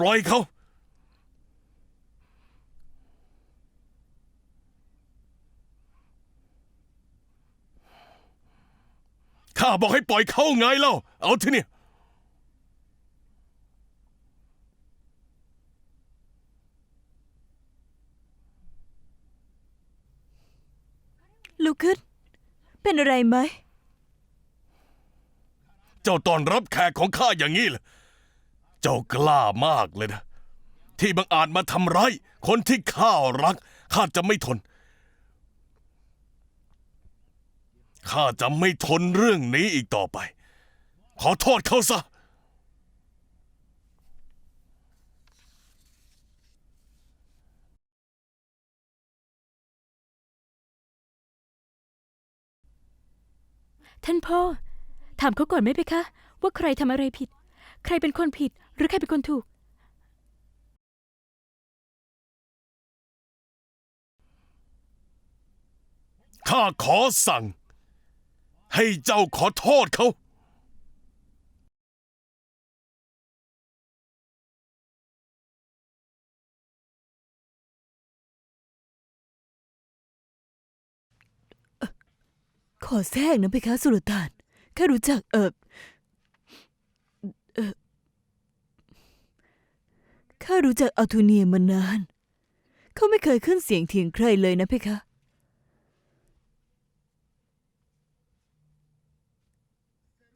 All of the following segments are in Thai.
ปล่อยเขา ข้าบอกให้ปล่อยเขาไงเล่า เอาทีเนี่ยลุกขึ้น เป็นอะไรไหม เจ้าต้อนรับแขกของข้าอย่างนี้เหรอ เจ้ากล้ามากเลยนะ ที่บังอาจมาทำร้ายคนที่ข้ารัก ข้าจะไม่ทน ข้าจะไม่ทนเรื่องนี้อีกต่อไป ขอโทษเขาซะ ท่านพ่อ ถามเขาก่อนไหมเพคะ ว่าใครทำอะไรผิด ใครเป็นคนผิด รือใครเป็นคนถูก ข้าขอสั่ง ให้เจ้าขอโทษเขา ขอแทรกนะเพคะสุลต่านข้ารู้จักเออเออ ข้ารู้จักอัลทูเนียมานาน เขาไม่เคยขึ้นเสียงเถียงใครเลยนะเพคะ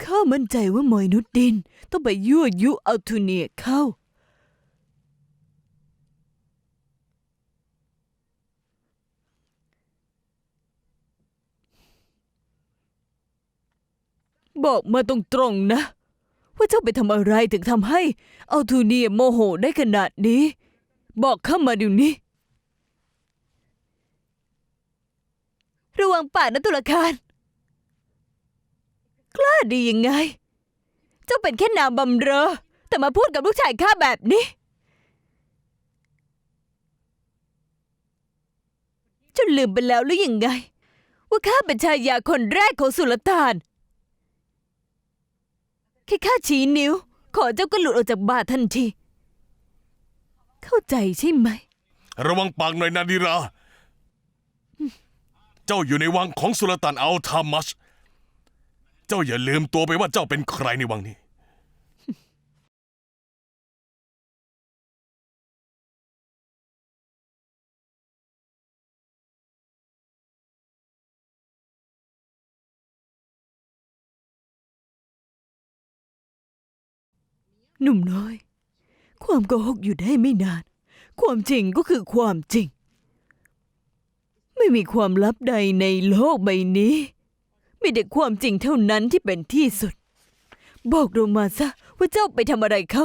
ข้ามั่นใจว่ามอยนุดดิน ต้องไปยั่วยุอัลทูเนียเข้า บอกมาตรงๆนะ ว่าเจ้าไปทำอะไรถึงทำให้อัลทูเนียโมโหได้ขนาดนี้ บอกข้ามาเดี๋ยวนี้ ระวังปากนะตุลาการ กล้าดียังไง เจ้าเป็นแค่นางบำเรอ แต่มาพูดกับลูกชายข้าแบบนี้ เจ้าลืมไปแล้วหรือยังไง ว่าข้าเป็นชายาคนแรกของสุลต่าน แค่ข้าชี้นิ้ว ขอเจ้าก็หลุดออกจากบาททันที เข้าใจใช่ไหม ระวังปากหน่อยนาดิรา เจ้าอยู่ในวังของสุลต่านอัลทามัช เจ้าอย่าลืมตัวไปว่าเจ้าเป็นใครในวังนี้ หนุ่มน้อย ความโกหกอยู่ได้ไม่นาน ความจริงก็คือความจริง ไม่มีความลับใดในโลกใบนี้มีแต่ความจริงเท่านั้นที่เป็นที่สุด บอกเรามาซะว่าเจ้าไปทำอะไรเขา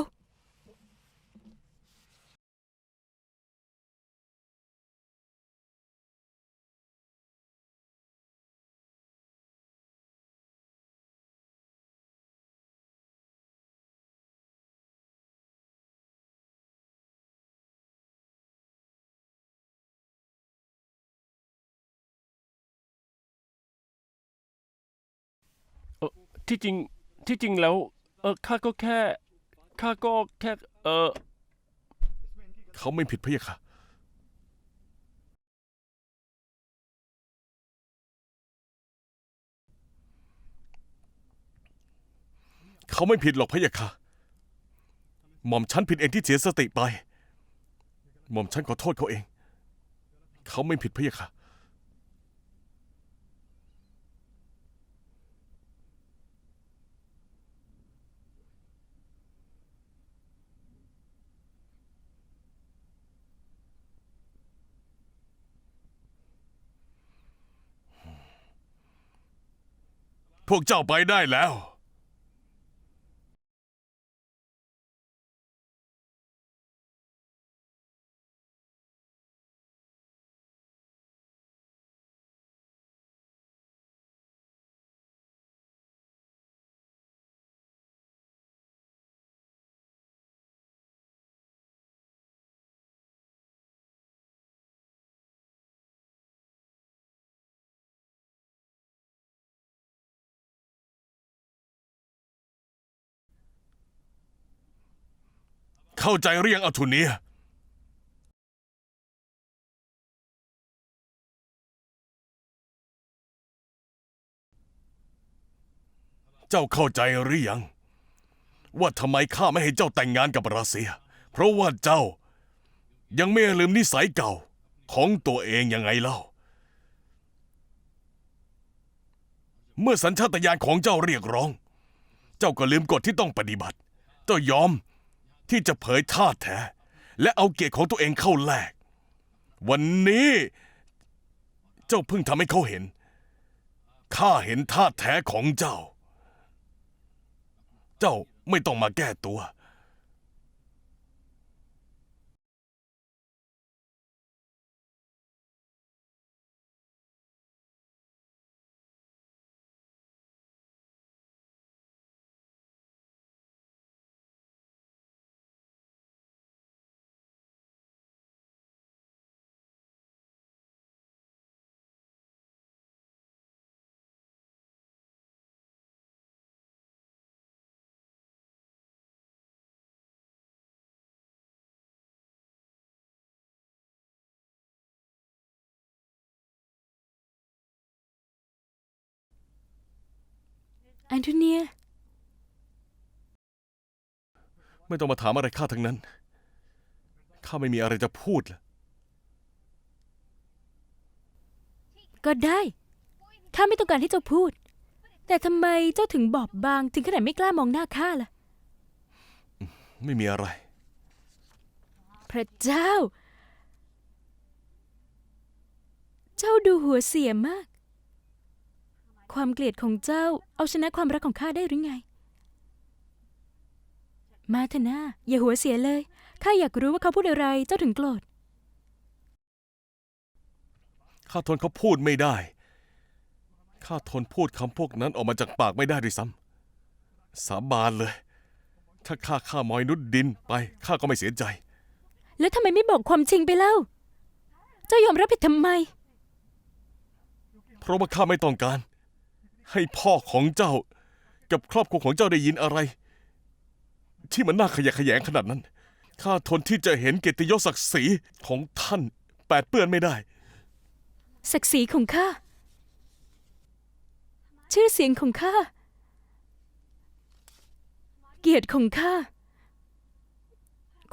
ที่จริงที่จริงแล้ว เออข้าก็แค่ข้าก็แค่ เออเขาไม่ผิดพะยะค่ะ เขาไม่ผิดหรอกพะยะค่ะ หม่อมฉันผิดเองที่เสียสติไป หม่อมฉันขอโทษเขาเอง เขาไม่ผิดพะยะค่ะ พวกเจ้าไปได้แล้ว เข้าใจเรียงอัทุเนียเจ้าเข้าใจหรือยัง ว่าทำไมข้าไม่ให้เจ้าแต่งงานกับรัสเซีย เพราะว่าเจ้ายังไม่ลืมนิสัยเก่าของตัวเองยังไงเล่า เมื่อสัญชาตญาณของเจ้าเรียกร้อง เจ้าก็ลืมกฎที่ต้องปฏิบัติ เจ้ายอม ที่จะเผยท่าแท้ และเอาเกียรติของตัวเองเข้าแลก วันนี้ เจ้าเพิ่งทำให้เขาเห็น ข้าเห็นท่าแท้ของเจ้า เจ้าไม่ต้องมาแก้ตัว แอนโทเนีย ไม่ต้องมาถามอะไรข้าทั้งนั้น ข้าไม่มีอะไรจะพูดละก็ได้ ข้าไม่ต้องการให้เจ้าพูด แต่ทำไมเจ้าถึงบอบบางถึงขนาดไม่กล้ามองหน้าข้าล่ะ ไม่มีอะไร พระเจ้า เจ้าดูหัวเสียมาก ความเกลียดของเจ้า เอาชนะความรักของข้าได้หรือไง มาเถอะนะอย่าหัวเสียเลย ข้าอยากรู้ว่าเขาพูดอะไร เจ้าถึงโกรธ ข้าทนเขาพูดไม่ได้ ข้าทนพูดคำพวกนั้นออกมาจากปากไม่ได้ด้วยซ้ำ สาบานเลย ถ้าข้าฆ่ามอยนุดดินไป ข้าก็ไม่เสียใจ แล้วทำไมไม่บอกความจริงไปเล่า เจ้ายอมรับผิดทำไม เพราะว่าข้าไม่ต้องการ ให้พ่อของเจ้า กับครอบครัวของเจ้าได้ยินอะไร ที่มันน่าขยะแขยงขนาดนั้นข้าทนที่จะเห็นเกียรติยศศักดิ์ศรีของท่านแปดเปื้อนไม่ได้ ศักดิ์ศรีของข้า ชื่อเสียงของข้า เกียรติของข้า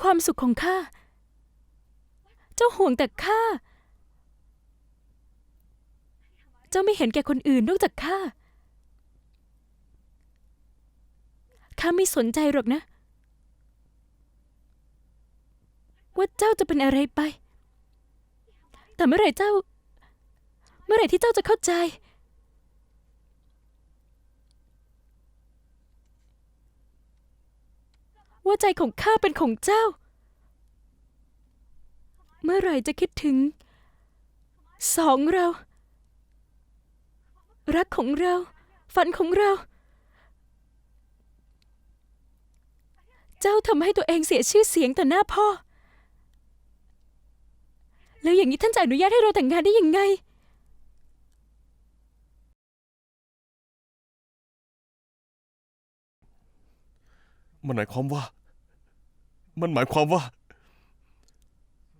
ความสุขของข้า เจ้าห่วงแต่ข้า เจ้าไม่เห็นแก่คนอื่นนอกจากข้า ข้าไม่สนใจหรอกนะ ว่าเจ้าจะเป็นอะไรไป แต่เมื่อไหร่เจ้า เมื่อไหร่ที่เจ้าจะเข้าใจ ว่าใจของข้าเป็นของเจ้า เมื่อไหร่จะคิดถึง สองเรา รักของเรา ฝันของเรา จ้าทำให้ตัวเองเสียชื่อเสียงต่อหน้าพ่อ แล้วอย่างนี้ท่านจะอนุญาตให้เราแต่งงานได้ยังไง มันหมายความว่า มันหมายความว่า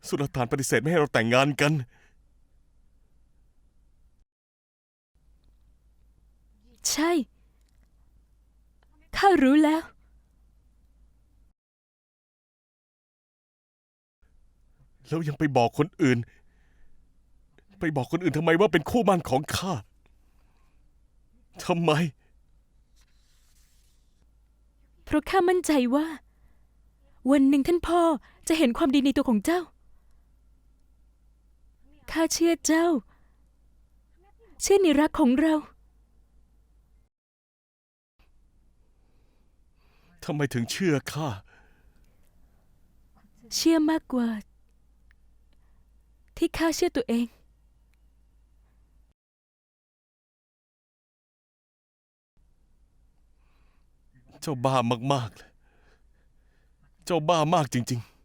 สุลต่านปฏิเสธไม่ให้เราแต่งงานกัน ใช่ ข้ารู้แล้ว แล้วยังไปบอกคนอื่น ไปบอกคนอื่นทำไมว่าเป็นคู่หมั่นของข้าทำไม เพราะข้ามั่นใจว่า วันหนึ่งท่านพ่อจะเห็นความดีในตัวของเจ้า ข้าเชื่อเจ้า เชื่อในรักของเรา ทำไมถึงเชื่อข้า เชื่อมากกว่า ที่ข้าเชื่อตัวเองเจ้าบ้ามากๆเลย เจ้าบ้ามากจริง ๆ